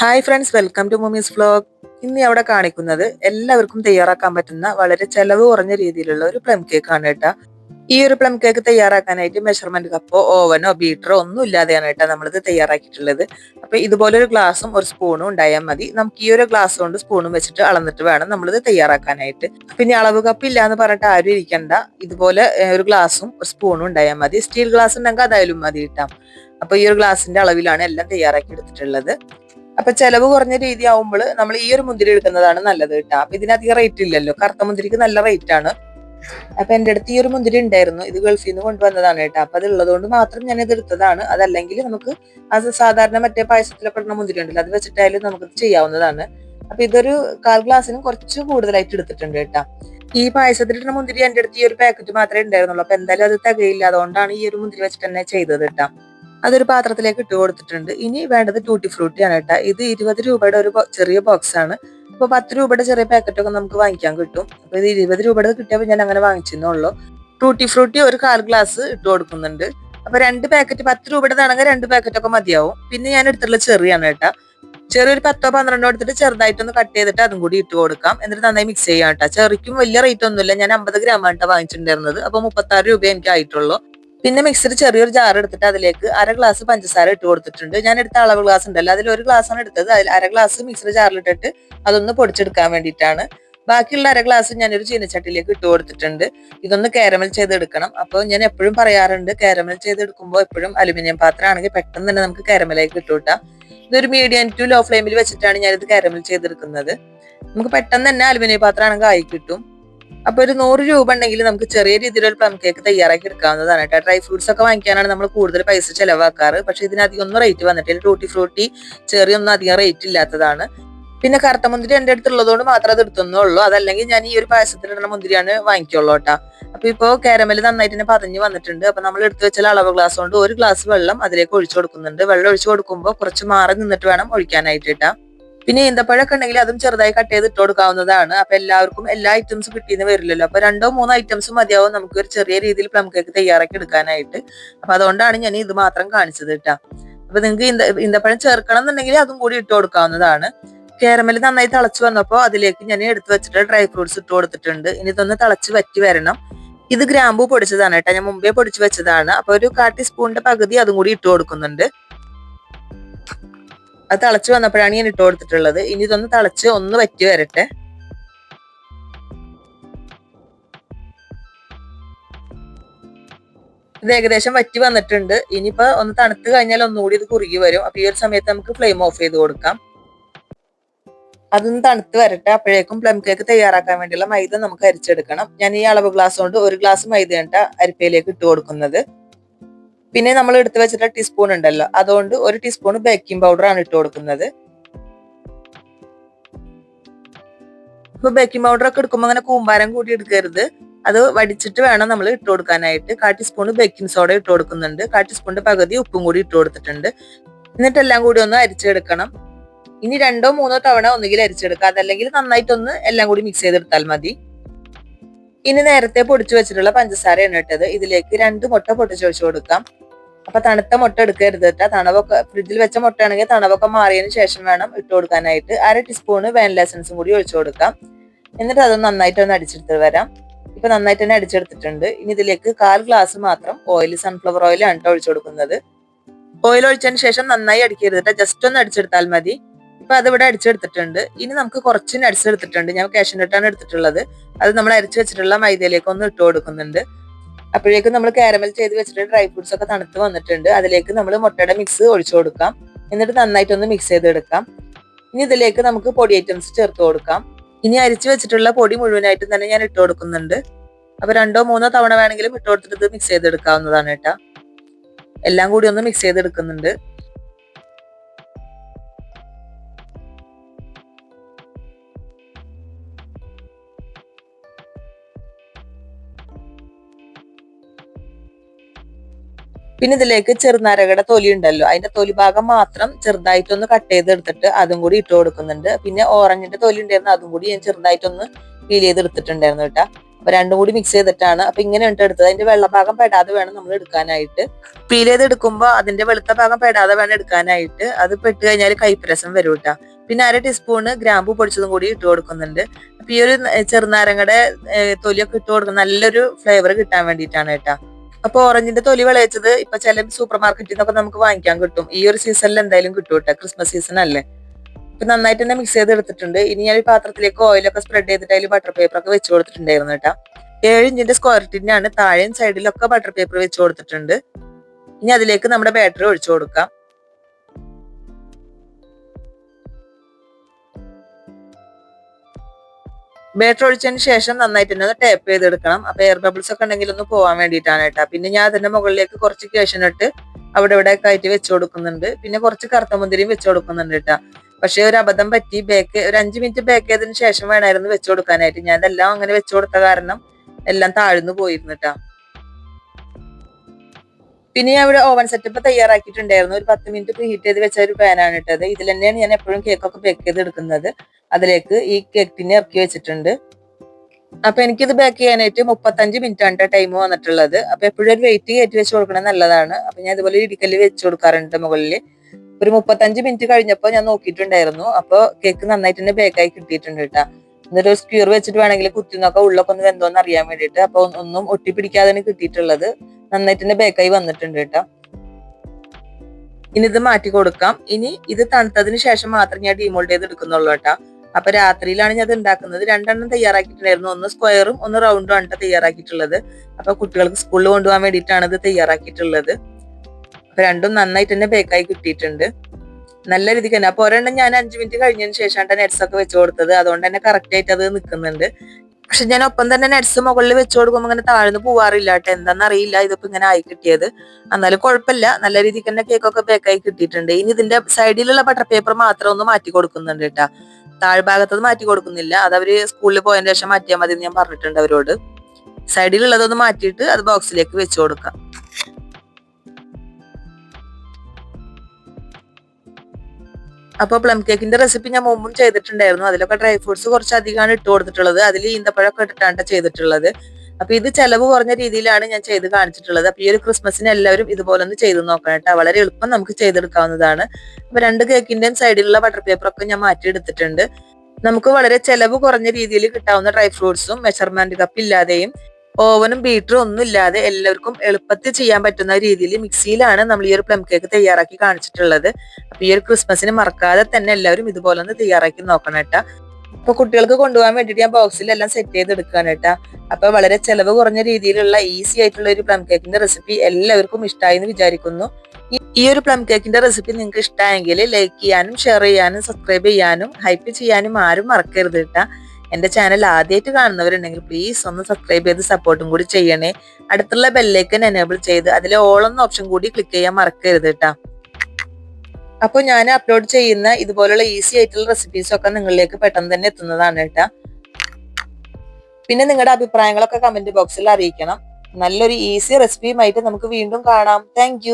Hi friends welcome to Moomies vlog ഇന്ന് അവിടെ കാണിക്കുന്നത് എല്ലാവർക്കും തയ്യാറാക്കാൻ പറ്റുന്ന വളരെ ചെലവ് കുറഞ്ഞ രീതിയിലുള്ള ഒരു പ്ലം കേക്ക് ആണ് കേട്ടോ. ഈ ഒരു പ്ലം കേക്ക് തയ്യാറാക്കാനായിട്ട് മെഷർമെന്റ് കപ്പോ ഓവനോ ബീറ്ററോ ഒന്നും ഇല്ലാതെയാണ് കേട്ടോ നമ്മളിത് തയ്യാറാക്കിയിട്ടുള്ളത്. അപ്പൊ ഇതുപോലൊരു ഗ്ലാസും ഒരു സ്പൂണും ഉണ്ടായാൽ മതി. നമുക്ക് ഈ ഒരു ഗ്ലാസ് കൊണ്ട് സ്പൂണും വെച്ചിട്ട് അളന്നിട്ട് വേണം നമ്മളിത് തയ്യാറാക്കാനായിട്ട്. പിന്നെ അളവ് കപ്പ് ഇല്ല എന്ന് പറഞ്ഞിട്ട് ആരും ഇരിക്കണ്ട. ഇതുപോലെ ഒരു ഗ്ലാസും ഒരു സ്പൂണും ഉണ്ടായാൽ മതി. സ്റ്റീൽ ഗ്ലാസ് ഉണ്ടെങ്കിൽ അതായാലും മതി കിട്ടാം. അപ്പൊ ഈ ഒരു ഗ്ലാസിന്റെ അളവിലാണ് എല്ലാം തയ്യാറാക്കി എടുത്തിട്ടുള്ളത്. അപ്പൊ ചെലവ് കുറഞ്ഞ രീതി ആവുമ്പോൾ നമ്മൾ ഈ ഒരു മുന്തിരി എടുക്കുന്നതാണ് നല്ലത് കേട്ടോ. അപ്പൊ ഇതിനധികം റേറ്റ് ഇല്ലല്ലോ. കറുത്ത മുന്തിരിക്ക് നല്ല റേറ്റ് ആണ്. അപ്പൊ എന്റെ അടുത്ത് ഈ ഒരു മുന്തിരി ഉണ്ടായിരുന്നു. ഇത് ഗൾഫിൽ നിന്ന് കൊണ്ടുവന്നതാണ് കേട്ടോ. അപ്പൊ അത് ഉള്ളതുകൊണ്ട് മാത്രം ഞാൻ ഇത് എടുത്തതാണ്. അതല്ലെങ്കിൽ നമുക്ക് അത് സാധാരണ മറ്റേ പായസത്തിലൊക്കെ ഇടുന്ന മുന്തിരി ഉണ്ടല്ലോ അത് വെച്ചിട്ടായാലും നമുക്ക് ചെയ്യാവുന്നതാണ്. അപ്പൊ ഇതൊരു കാൽ ഗ്ലാസ്സിനും കുറച്ച് കൂടുതലായിട്ട് എടുത്തിട്ടുണ്ട് കേട്ടോ. ഈ പായസത്തിലിടുന്ന മുന്തിരി എന്റെ അടുത്ത് ഈ ഒരു പാക്കറ്റ് മാത്രമേ ഉണ്ടായിരുന്നുള്ളൂ. അപ്പൊ എന്തായാലും അത് തകയില്ല. അതുകൊണ്ടാണ് ഈ ഒരു മുന്തിരി വെച്ചിട്ട് തന്നെ ചെയ്തത് കേട്ടോ. അതൊരു പാത്രത്തിലേക്ക് ഇട്ട് കൊടുത്തിട്ടുണ്ട്. ഇനി വേണ്ടത് ട്യൂട്ടി ഫ്രൂട്ടി ആണ് കേട്ടോ. ഇത് ഇരുപത് രൂപയുടെ ഒരു ചെറിയ ബോക്സ് ആണ്. അപ്പൊ പത്ത് രൂപയുടെ ചെറിയ പാക്കറ്റ് ഒക്കെ നമുക്ക് വാങ്ങിക്കാൻ കിട്ടും. അപ്പൊ ഇത് ഇരുപത് രൂപയുടെ കിട്ടിയപ്പോൾ ഞാൻ അങ്ങനെ വാങ്ങിച്ചെന്നുള്ളൂ ട്യൂട്ടി ഫ്രൂട്ടി ഒരു കാൽ ഗ്ലാസ് ഇട്ട് കൊടുക്കുന്നുണ്ട്. അപ്പൊ രണ്ട് പാക്കറ്റ് പത്ത് രൂപയുടേതാണെങ്കിൽ രണ്ട് പാക്കറ്റ് ഒക്കെ മതിയാവും. പിന്നെ ഞാൻ എടുത്തിട്ടുള്ള ചെറിയാണ് കേട്ടോ. ചെറിയൊരു പത്തോ പന്ത്രണ്ടോ എടുത്തിട്ട് ചെറുതായിട്ടൊന്ന് കട്ട് ചെയ്തിട്ട് അതും കൂടി ഇട്ട് കൊടുക്കാം. എന്നിട്ട് നന്നായി മിക്സ് ചെയ്യാം കേട്ടോ. ചെറിക്കും വലിയ റേറ്റ് ഒന്നുമില്ല. ഞാൻ അമ്പത് ഗ്രാം ആണ് വാങ്ങിച്ചിട്ടുണ്ടായിരുന്നത്. അപ്പൊ മുപ്പത്താറ് രൂപ എനിക്ക് ആയിട്ടുള്ളൂ. പിന്നെ മിക്സിൽ ചെറിയൊരു ജാർ എടുത്തിട്ട് അതിലേക്ക് അര ഗ്ലാസ് പഞ്ചസാര ഇട്ട് കൊടുത്തിട്ടുണ്ട്. ഞാൻ എടുത്ത അളവ് ഗ്ലാസ് ഉണ്ടല്ലോ. അതിൽ ഒരു ഗ്ലാസ് ആണ് എടുത്തത്. അതിൽ അര ഗ്ലാസ് മിക്സിയുടെ ജാറിലിട്ടിട്ട് അതൊന്ന് പൊടിച്ചെടുക്കാൻ വേണ്ടിയിട്ടാണ്. ബാക്കിയുള്ള അര ഗ്ലാസ് ഞാനൊരു ചീനച്ചട്ടിയിലേക്ക് ഇട്ട് കൊടുത്തിട്ടുണ്ട്. ഇതൊന്ന് കാരമൽ ചെയ്തെടുക്കണം. അപ്പോൾ ഞാൻ എപ്പോഴും പറയാറുണ്ട് കാരമൽ ചെയ്തെടുക്കുമ്പോൾ എപ്പോഴും അലുമിനിയം പാത്രമാണെങ്കിൽ പെട്ടെന്ന് തന്നെ നമുക്ക് കാരമലേക്ക് കിട്ടൂട്ടാം ഇതൊരു മീഡിയം ടു ലോ ഫ്ലെയിമിൽ വെച്ചിട്ടാണ് ഞാനിത് കാരമൽ ചെയ്തെടുക്കുന്നത്. നമുക്ക് പെട്ടെന്ന് തന്നെ അലുമിനിയം പാത്രമാണെങ്കിൽ ആയി കിട്ടും. അപ്പൊ ഒരു നൂറ് രൂപ ഉണ്ടെങ്കിൽ നമുക്ക് ചെറിയ രീതിയിലൊരു പ്ലം കേക്ക് തയ്യാറാക്കി എടുക്കാവുന്നതാണ് കേട്ടോ. ഡ്രൈ ഫ്രൂട്ട്സ് ഒക്കെ വാങ്ങിക്കാനാണ് നമ്മൾ കൂടുതൽ പൈസ ചെലവാക്കാറ്. പക്ഷെ ഇതിനധികം ഒന്നും റേറ്റ് വന്നിട്ടില്ല. ടൂട്ടി ഫ്രൂട്ടി ചെറിയ ഒന്നും അധികം റേറ്റ് ഇല്ലാത്തതാണ്. പിന്നെ കറുത്ത മുന്തിരി എന്റെ അടുത്തുള്ളതുകൊണ്ട് മാത്രം അത് എടുത്തുന്നുള്ളൂ. അതല്ലെങ്കിൽ ഞാൻ ഈ ഒരു പായസത്തിലിടുന്ന മുന്തിരിയാണ് വാങ്ങിക്കുള്ളൂ കേട്ടോ. അപ്പൊ ഇപ്പോ കാരമൽ നന്നായിട്ട് തന്നെ പതഞ്ഞ് വന്നിട്ടുണ്ട്. അപ്പൊ നമ്മൾ എടുത്തു വെച്ചാൽ അളവ് ഗ്ലാസ് കൊണ്ട് ഒരു ഗ്ലാസ് വെള്ളം അതിലേക്ക് ഒഴിച്ചു കൊടുക്കുന്നുണ്ട്. വെള്ളം ഒഴിച്ചു കൊടുക്കുമ്പോൾ കുറച്ച് മാറി നിന്നിട്ട് വേണം ഒഴിക്കാനായിട്ട് കേട്ടാ. പിന്നെ ഈന്തപ്പഴമൊക്കെ ഉണ്ടെങ്കിൽ അതും ചെറുതായി കട്ട് ചെയ്ത് ഇട്ട് കൊടുക്കാവുന്നതാണ്. അപ്പൊ എല്ലാവർക്കും എല്ലാ ഐറ്റംസും കിട്ടിയെന്ന് വരില്ലല്ലോ. അപ്പൊ രണ്ടോ മൂന്നോ ഐറ്റംസ് മതിയാവും നമുക്ക് ഒരു ചെറിയ രീതിയിൽ പ്ലം കേക്ക് തയ്യാറാക്കി എടുക്കാനായിട്ട്. അപ്പൊ അതുകൊണ്ടാണ് ഞാൻ ഇത് മാത്രം കാണിച്ചത് കേട്ടാ അപ്പൊ നിങ്ങൾക്ക് ഇന്ത ഇന്തപ്പഴം ചേർക്കണം എന്നുണ്ടെങ്കിൽ അതും കൂടി ഇട്ട് കൊടുക്കാവുന്നതാണ്. കേരമൽ നന്നായി തിളച്ചു വന്നപ്പോൾ അതിലേക്ക് ഞാൻ എടുത്തു വെച്ചിട്ട് ഡ്രൈ ഫ്രൂട്ട്സ് ഇട്ട് കൊടുത്തിട്ടുണ്ട്. ഇനി ഇതൊന്ന് തിളച്ച് വറ്റി വരണം. ഇത് ഗ്രാമ്പൂ പൊടിച്ചതാണ് കേട്ടോ ഞാൻ മുമ്പേ പൊടിച്ചു വെച്ചതാണ്. അപ്പൊ ഒരു കാട്ടി ടീസ്പൂണിന്റെ പകുതി അതും കൂടി ഇട്ട് കൊടുക്കുന്നുണ്ട്. അത് തിളച്ച് വന്നപ്പോഴാണ് ഞാൻ ഇട്ട് കൊടുത്തിട്ടുള്ളത്. ഇനി ഇതൊന്ന് തിളച്ച് ഒന്ന് വറ്റി വരട്ടെ. ഇത് ഏകദേശം വറ്റി വന്നിട്ടുണ്ട്. ഇനിയിപ്പോ ഒന്ന് തണുത്ത് കഴിഞ്ഞാൽ ഒന്നുകൂടി ഇത് കുറുകി വരും. അപ്പൊ ഈ ഒരു സമയത്ത് നമുക്ക് ഫ്ലെയിം ഓഫ് ചെയ്ത് കൊടുക്കാം. അതൊന്ന് തണുത്ത് വരട്ടെ. അപ്പോഴേക്കും പ്ലം കേക്ക് തയ്യാറാക്കാൻ വേണ്ടിയുള്ള മൈദ നമുക്ക് അരിച്ചെടുക്കണം. ഞാൻ ഈ അളവ് ഗ്ലാസ് കൊണ്ട് ഒരു ഗ്ലാസ് മൈദ കണ്ട അരിപ്പയിലേക്ക് ഇട്ട് കൊടുക്കുന്നത്. പിന്നെ നമ്മൾ എടുത്തു വെച്ചിട്ട് ടീസ്പൂൺ ഉണ്ടല്ലോ. അതുകൊണ്ട് ഒരു ടീസ്പൂൺ ബേക്കിംഗ് പൗഡർ ആണ് ഇട്ട് കൊടുക്കുന്നത്. ഇപ്പൊ ബേക്കിംഗ് പൗഡർ ഒക്കെ എടുക്കുമ്പോൾ അങ്ങനെ കൂമ്പാരം കൂടി എടുക്കരുത്. അത് വടിച്ചിട്ട് വേണം നമ്മൾ ഇട്ട് കൊടുക്കാനായിട്ട്. കാ ടീസ്പൂൺ ബേക്കിംഗ് സോഡ ഇട്ട് കൊടുക്കുന്നുണ്ട്. കാ ടീസ്പൂണിന്റെ പകുതി ഉപ്പും കൂടി ഇട്ട് കൊടുത്തിട്ടുണ്ട്. എന്നിട്ട് എല്ലാം കൂടി ഒന്ന് അരിച്ചെടുക്കണം. ഇനി രണ്ടോ മൂന്നോ തവണ ഒന്നുകിൽ അരിച്ചെടുക്കുക. അതല്ലെങ്കിൽ നന്നായിട്ടൊന്ന് എല്ലാം കൂടി മിക്സ് ചെയ്തെടുത്താൽ മതി. ഇനി നേരത്തെ പൊടിച്ചു വെച്ചിട്ടുള്ള പഞ്ചസാരയാണ് ഇട്ടത്. ഇതിലേക്ക് രണ്ട് മുട്ട പൊട്ടിച്ചു ഒഴിച്ചു കൊടുക്കാം. അപ്പൊ തണുത്ത മുട്ട എടുക്കരുത് കേട്ടോ തണവൊക്കെ ഫ്രിഡ്ജിൽ വെച്ച മുട്ടയാണെങ്കിൽ തണവൊക്കെ മാറിയതിന് ശേഷം വേണം ഇട്ട് കൊടുക്കാനായിട്ട്. അര ടീസ്പൂണ് വാനില എസൻസും കൂടി ഒഴിച്ചു കൊടുക്കാം. എന്നിട്ട് അതൊന്ന് നന്നായിട്ട് ഒന്ന് അടിച്ചെടുത്ത് വരാം. ഇപ്പൊ നന്നായിട്ട് തന്നെ അടിച്ചെടുത്തിട്ടുണ്ട്. ഇനി ഇതിലേക്ക് കാൽ ഗ്ലാസ് മാത്രം ഓയിൽ സൺഫ്ലവർ ആണ് കേട്ടോ ഒഴിച്ചു കൊടുക്കുന്നത്. ഓയിൽ ഒഴിച്ചതിന് ശേഷം നന്നായി അടിക്കരുത് ജസ്റ്റ് ഒന്ന് അടിച്ചെടുത്താൽ മതി. ഇപ്പൊ അതിവിടെ അടിച്ചെടുത്തിട്ടുണ്ട്. ഇനി നമുക്ക് കുറച്ച് നട്സ് എടുത്തിട്ടുണ്ട്. ഞാൻ ക്യാഷിന്റെ നട്ടാണ് എടുത്തിട്ടുള്ളത്. അത് നമ്മൾ അരിച്ചു വെച്ചിട്ടുള്ള മൈദയിലേക്ക് ഒന്ന് ഇട്ട് കൊടുക്കുന്നുണ്ട്. അപ്പോഴേക്കും നമ്മൾ കാരമൽ ചെയ്ത് വെച്ചിട്ട് ഡ്രൈ ഫ്രൂട്ട്സ് ഒക്കെ തണുത്ത് വന്നിട്ടുണ്ട്. അതിലേക്ക് നമ്മൾ മുട്ടയുടെ മിക്സ് ഒഴിച്ചു കൊടുക്കാം. എന്നിട്ട് നന്നായിട്ടൊന്ന് മിക്സ് ചെയ്തെടുക്കാം. ഇനി ഇതിലേക്ക് നമുക്ക് പൊടി ഐറ്റംസ് ചേർത്ത് കൊടുക്കാം. ഇനി അരിച്ചു വെച്ചിട്ടുള്ള പൊടി മുഴുവനായിട്ടും തന്നെ ഞാൻ ഇട്ട് കൊടുക്കുന്നുണ്ട്. അപ്പൊ രണ്ടോ മൂന്നോ തവണ വേണമെങ്കിലും ഇട്ട് കൊടുത്തിട്ട് മിക്സ് ചെയ്തെടുക്കാവുന്നതാണ് കേട്ടോ. എല്ലാം കൂടി ഒന്ന് മിക്സ് ചെയ്തെടുക്കുന്നുണ്ട്. പിന്നെ ഇതിലേക്ക് ചെറുനാരകയുടെ തൊലി ഉണ്ടല്ലോ. അതിന്റെ തൊലി ഭാഗം മാത്രം ചെറുതായിട്ടൊന്ന് കട്ട് ചെയ്തെടുത്തിട്ട് അതും കൂടി ഇട്ട് കൊടുക്കുന്നുണ്ട്. പിന്നെ ഓറഞ്ചിന്റെ തൊലി ഉണ്ടായിരുന്നു. അതും കൂടി ഞാൻ ചെറുതായിട്ടൊന്ന് ഫീൽ ചെയ്തെടുത്തിട്ടുണ്ടായിരുന്നു കേട്ടാ. അപ്പൊ രണ്ടും കൂടി മിക്സ് ചെയ്തിട്ടാണ്. അപ്പൊ ഇങ്ങനെ ഉണ്ട് എടുത്തത്. അതിന്റെ വെള്ളഭാഗം പെടാതെ വേണം നമ്മൾ എടുക്കാനായിട്ട്. പീൽ ചെയ്ത് എടുക്കുമ്പോൾ അതിന്റെ വെളുത്ത ഭാഗം പെടാതെ വേണം എടുക്കാനായിട്ട്. അത് പെട്ട് കഴിഞ്ഞാൽ കൈപ്പരസം വരും കേട്ടോ. പിന്നെ അര ടീസ്പൂണ് ഗ്രാമ്പു പൊടിച്ചതും കൂടി ഇട്ട് കൊടുക്കുന്നുണ്ട്. അപ്പൊ ഈ ഒരു ചെറുനാരങ്ങയുടെ തൊലിയൊക്കെ ഇട്ട് കൊടുക്കുന്ന നല്ലൊരു ഫ്ലേവർ കിട്ടാൻ വേണ്ടിയിട്ടാണ് കേട്ടോ. അപ്പൊ ഓറഞ്ചിന്റെ തൊലി വിളയിച്ചത് ഇപ്പൊ ചില സൂപ്പർ മാർക്കറ്റിൽ നിന്നൊക്കെ നമുക്ക് വാങ്ങിക്കാൻ കിട്ടും. ഈ ഒരു സീസണിൽ എന്തായാലും കിട്ടും കേട്ടോ ക്രിസ്മസ് സീസൺ അല്ലേ? ഇപ്പൊ നന്നായിട്ട് തന്നെ മിക്സ് ചെയ്ത് എടുത്തിട്ടുണ്ട് ഇനി ഞാൻ ഈ പാത്രത്തിലേക്ക് ഓയിലൊക്കെ സ്പ്രെഡ് ചെയ്തിട്ട് അതിൽ ബട്ടർ പേപ്പർ ഒക്കെ വെച്ച് കൊടുത്തിട്ടുണ്ടായിരുന്നു കേട്ടോ ഏഴ് ഇഞ്ചിന്റെ സ്ക്വയർ ടിന്നാണ് താഴെയും സൈഡിലൊക്കെ ബട്ടർ പേപ്പർ വെച്ച് കൊടുത്തിട്ടുണ്ട്. ഇനി അതിലേക്ക് നമ്മുടെ ബാറ്ററി ഒഴിച്ചു കൊടുക്കാം. ബാറ്ററി ഒഴിച്ചതിന് ശേഷം നന്നായിട്ട് തന്നെ ഒന്ന് ടാപ്പ് ചെയ്തെടുക്കണം. അപ്പൊ എയർ ബബിൾസ് ഒക്കെ ഉണ്ടെങ്കിൽ ഒന്ന് പോവാൻ വേണ്ടിയിട്ടാണ് കേട്ടോ. പിന്നെ ഞാൻ അതിന്റെ മുകളിലേക്ക് കുറച്ച് കേശനിട്ട് അവിടെ ഇവിടെ കയറ്റി വെച്ച് കൊടുക്കുന്നുണ്ട്. പിന്നെ കുറച്ച് കറുത്ത മുന്തിരിയും വെച്ച് കൊടുക്കുന്നുണ്ട് കേട്ടോ. പക്ഷെ ഒരു അബദ്ധം പറ്റി. ബേക്ക് ഒരു അഞ്ച് മിനിറ്റ് ബേക്ക് ചെയ്തതിന് ശേഷം വേണമായിരുന്നു വെച്ച് കൊടുക്കാനായിട്ട്. ഞാൻ ഇതെല്ലാം അങ്ങനെ വെച്ച് കൊടുത്ത കാരണം എല്ലാം താഴ്ന്നു പോയിരുന്നു കേട്ടോ. പിന്നെ ഞാൻ ഇവിടെ ഓവൻ സെറ്റപ്പ് തയ്യാറാക്കിയിട്ടുണ്ടായിരുന്നു. ഒരു പത്ത് മിനിറ്റ് പ്രീ ഹീറ്റ് ചെയ്ത് വെച്ച ഒരു പാനാണ് ഇട്ടത്. ഇതിൽ തന്നെയാണ് ഞാൻ എപ്പോഴും കേക്കൊക്കെ ബേക്ക് ചെയ്ത് എടുക്കുന്നത്. അതിലേക്ക് ഈ കേക്ക് ടിന്നെ ഇറക്കി വെച്ചിട്ടുണ്ട്. അപ്പൊ എനിക്കിത് ബേക്ക് ചെയ്യാനായിട്ട് മുപ്പത്തഞ്ച് മിനിറ്റ് ആണ് ടൈം വന്നിട്ടുള്ളത്. അപ്പൊ എപ്പോഴും ഒരു വെയിറ്റ് കയറ്റി വെച്ച് കൊടുക്കണം നല്ലതാണ്. അപ്പൊ ഞാൻ ഇതുപോലെ ഇടിക്കൽ വെച്ച് കൊടുക്കാറുണ്ട് മുകളിൽ ഒരു മുപ്പത്തഞ്ച് മിനിറ്റ് കഴിഞ്ഞപ്പോൾ ഞാൻ നോക്കിയിട്ടുണ്ടായിരുന്നു. അപ്പൊ കേക്ക് നന്നായിട്ട് തന്നെ ബേക്കായി കിട്ടിയിട്ടുണ്ട് കേട്ടോ എന്നിട്ട് സ്ക്യൂർ വെച്ചിട്ട് വേണമെങ്കിൽ കുത്തി നോക്കാം ഉള്ളൊക്കെ ഒന്ന് വെന്തോന്ന് അറിയാൻ വേണ്ടിയിട്ട്. അപ്പൊ ഒന്നും ഒട്ടിപ്പിടിക്കാതെ കിട്ടിയിട്ടുള്ളത്. നന്നായിട്ട് തന്നെ ബേക്കായി വന്നിട്ടുണ്ട് കേട്ടോ. ഇനി ഇത് മാറ്റി കൊടുക്കാം. ഇനി ഇത് തണുത്തതിന് ശേഷം മാത്രം ഞാൻ ഡീമോൾഡ് ചെയ്ത് എടുക്കുന്നുള്ളൂ കേട്ടോ. അപ്പൊ രാത്രിയിലാണ് ഞാൻ അത് ഉണ്ടാക്കുന്നത്. രണ്ടെണ്ണം തയ്യാറാക്കിയിട്ടുണ്ടായിരുന്നു. ഒന്ന് സ്ക്വയറും ഒന്ന് റൗണ്ടും ആണ് തയ്യാറാക്കിയിട്ടുള്ളത്. അപ്പൊ കുട്ടികൾക്ക് സ്കൂളിൽ കൊണ്ടുപോകാൻ വേണ്ടിയിട്ടാണ് ഇത് തയ്യാറാക്കിയിട്ടുള്ളത്. അപ്പൊ രണ്ടും നന്നായിട്ട് തന്നെ ബേക്കായി കിട്ടിയിട്ടുണ്ട്. നല്ല രീതിക്ക് തന്നെ. അപ്പൊ ഒരെണ്ണം ഞാൻ അഞ്ചു മിനിറ്റ് കഴിഞ്ഞതിന് ശേഷമാണ് നെറ്റ്സ് ഒക്കെ വെച്ച് കൊടുത്തത്. അതുകൊണ്ട് തന്നെ കറക്റ്റ് ആയിട്ട് അത് നിൽക്കുന്നുണ്ട് പക്ഷെ ഞാൻ ഒപ്പം തന്നെ നെറ്റ്സ് മുകളിൽ വെച്ച് കൊടുക്കുമ്പോൾ ഇങ്ങനെ താഴ്ന്നു പോവാറില്ല കേട്ടോ. എന്താണെന്ന് അറിയില്ല ഇതിപ്പോ ഇങ്ങനെ ആയി കിട്ടിയത്. എന്നാലും കുഴപ്പമില്ല. നല്ല രീതിക്ക് തന്നെ കേക്കൊക്കെ ബേക്കായി കിട്ടിയിട്ടുണ്ട്. ഇനി ഇതിന്റെ സൈഡിലുള്ള ബട്ടർ പേപ്പർ മാത്രം ഒന്ന് മാറ്റി കൊടുക്കുന്നുണ്ട് കേട്ടാ. താഴ്ഭാഗത്തത് മാറ്റി കൊടുക്കുന്നില്ല. അത് അവർ സ്കൂളിൽ പോയതിന് ശേഷം മാറ്റിയാൽ മതി എന്ന് ഞാൻ പറഞ്ഞിട്ടുണ്ട് അവരോട്. സൈഡിലുള്ളതൊന്ന് മാറ്റിയിട്ട് അത് ബോക്സിലേക്ക് വെച്ച് കൊടുക്കാം. അപ്പൊ പ്ലം കേക്കിന്റെ റെസിപ്പി ഞാൻ മുമ്പും ചെയ്തിട്ടുണ്ടായിരുന്നു. അതിലൊക്കെ ഡ്രൈ ഫ്രൂട്ട്സ് കുറച്ച് അധികമാണ് ഇട്ട് കൊടുത്തിട്ടുള്ളത്. അതിൽ ഈന്തപ്പഴമൊക്കെ ഇട്ടിട്ടാണ് ചെയ്തിട്ടുള്ളത്. അപ്പൊ ഇത് ചെലവ് കുറഞ്ഞ രീതിയിലാണ് ഞാൻ ചെയ്ത് കാണിച്ചിട്ടുള്ളത്. അപ്പൊ ഈ ഒരു ക്രിസ്മസിന് എല്ലാവരും ഇതുപോലെ ഒന്ന് ചെയ്ത് നോക്കണം കേട്ടോ. വളരെ എളുപ്പം നമുക്ക് ചെയ്തെടുക്കാവുന്നതാണ്. അപ്പൊ രണ്ട് കേക്കിന്റെയും സൈഡിലുള്ള ബട്ടർ പേപ്പറൊക്കെ ഞാൻ മാറ്റിയെടുത്തിട്ടുണ്ട്. നമുക്ക് വളരെ ചെലവ് കുറഞ്ഞ രീതിയിൽ കിട്ടാവുന്ന ഡ്രൈ ഫ്രൂട്ട്സും മെഷർമെന്റ് കപ്പ് ഇല്ലാതെയും ഓവനും ബീറ്ററും ഒന്നും ഇല്ലാതെ എല്ലാവർക്കും എളുപ്പത്തിൽ ചെയ്യാൻ പറ്റുന്ന രീതിയിൽ മിക്സിയിലാണ് നമ്മൾ ഈ ഒരു പ്ലം കേക്ക് തയ്യാറാക്കി കാണിച്ചിട്ടുള്ളത്. അപ്പൊ ഈ ഒരു ക്രിസ്മസിന് മറക്കാതെ തന്നെ എല്ലാവരും ഇതുപോലെ ഒന്ന് തയ്യാറാക്കി നോക്കണം കേട്ടാ. അപ്പൊ കുട്ടികൾക്ക് കൊണ്ടുപോകാൻ വേണ്ടിയിട്ട് ഞാൻ ബോക്സിൽ എല്ലാം സെറ്റ് ചെയ്ത് എടുക്കുകയാണ് കേട്ടാ. അപ്പൊ വളരെ ചെലവ് കുറഞ്ഞ രീതിയിലുള്ള ഈസി ആയിട്ടുള്ള ഒരു പ്ലം കേക്കിന്റെ റെസിപ്പി എല്ലാവർക്കും ഇഷ്ടമായി എന്ന് വിചാരിക്കുന്നു. ഈ ഒരു പ്ലം കേക്കിന്റെ റെസിപ്പി നിങ്ങൾക്ക് ഇഷ്ടമായെങ്കിൽ ലൈക്ക് ചെയ്യാനും ഷെയർ ചെയ്യാനും സബ്സ്ക്രൈബ് ചെയ്യാനും ഹൈപ്പ് ചെയ്യാനും ആരും മറക്കരുത് കേട്ടാ. എന്റെ ചാനൽ ആദ്യമായിട്ട് കാണുന്നവരുണ്ടെങ്കിൽ പ്ലീസ് ഒന്ന് സബ്സ്ക്രൈബ് ചെയ്ത് സപ്പോർട്ടും കൂടി ചെയ്യണേ. അടുത്തുള്ള ബെല്ലേക്കൻ എനേബിൾ ചെയ്ത് അതിലെ ഓളെന്ന ഓപ്ഷൻ കൂടി ക്ലിക്ക് ചെയ്യാൻ മറക്കരുത് കേട്ടോ. അപ്പോൾ ഞാൻ അപ്ലോഡ് ചെയ്യുന്ന ഇതുപോലുള്ള ഈസി ആയിട്ടുള്ള റെസിപ്പീസും ഒക്കെ നിങ്ങളിലേക്ക് പെട്ടെന്ന് തന്നെ എത്തുന്നതാണ് കേട്ടോ. പിന്നെ നിങ്ങളുടെ അഭിപ്രായങ്ങളൊക്കെ കമന്റ് ബോക്സിൽ അറിയിക്കണം. നല്ലൊരു ഈസി റെസിപ്പിയുമായിട്ട് നമുക്ക് വീണ്ടും കാണാം. താങ്ക്